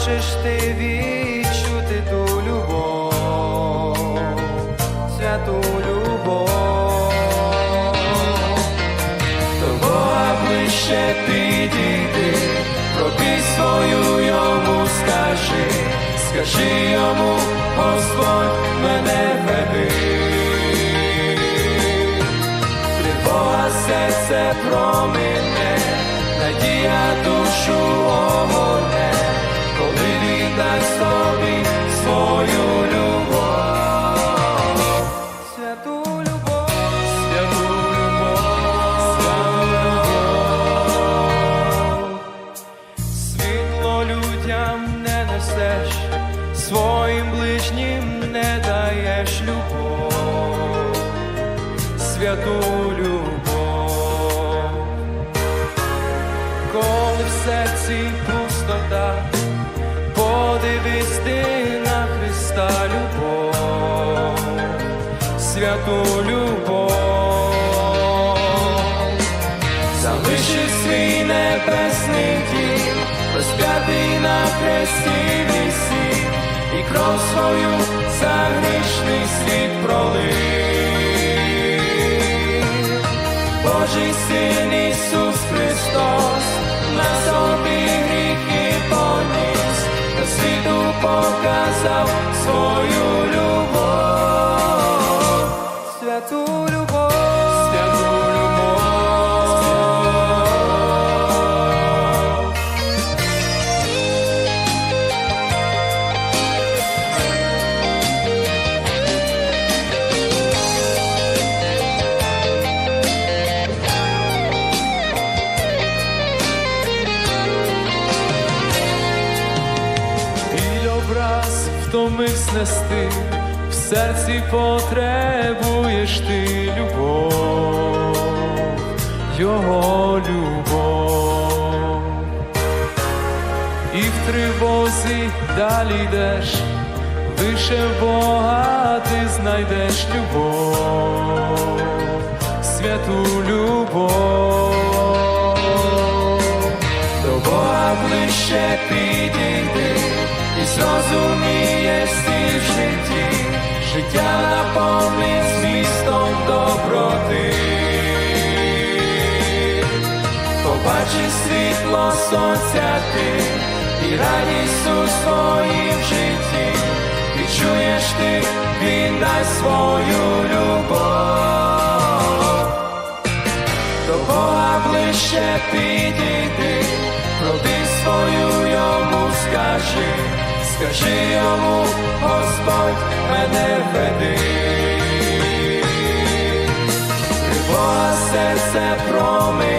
хочеш ти відчути ту любов, святу любов, до Бога ближче підійди, пробій свою йому скажи, скажи йому, Господь мене веди. Тривога серце промине, надія душу огорне, дасть тобі свою любов, святу любов, святу любов. Світло людям не несеш, своїм ближнім не даєш любов, святу любов, коли в серці пустота, святу любов залишив свій небесний дім, розп'ятий на хресті вісів, і кров свою за грішний світ пролив. Божий син Ісус Христос, на собі гріхи поніс, до світу показав свою втомивсь нести, в серці потребуєш ти любов, його любов, і в тривозі далі йдеш, лише Бога ти знайдеш любов, святу любов. До Бога ближче підійди і зрозумієш ти в житті, життя наповнить змістом доброти. Побачиш світло сонця ти і радість у своїм житті, відчуєш ти, він дасть свою любов до Бога ближче підійди, пробий свою йому скажи, скажи йому, Господь мене веди. любов серце промий.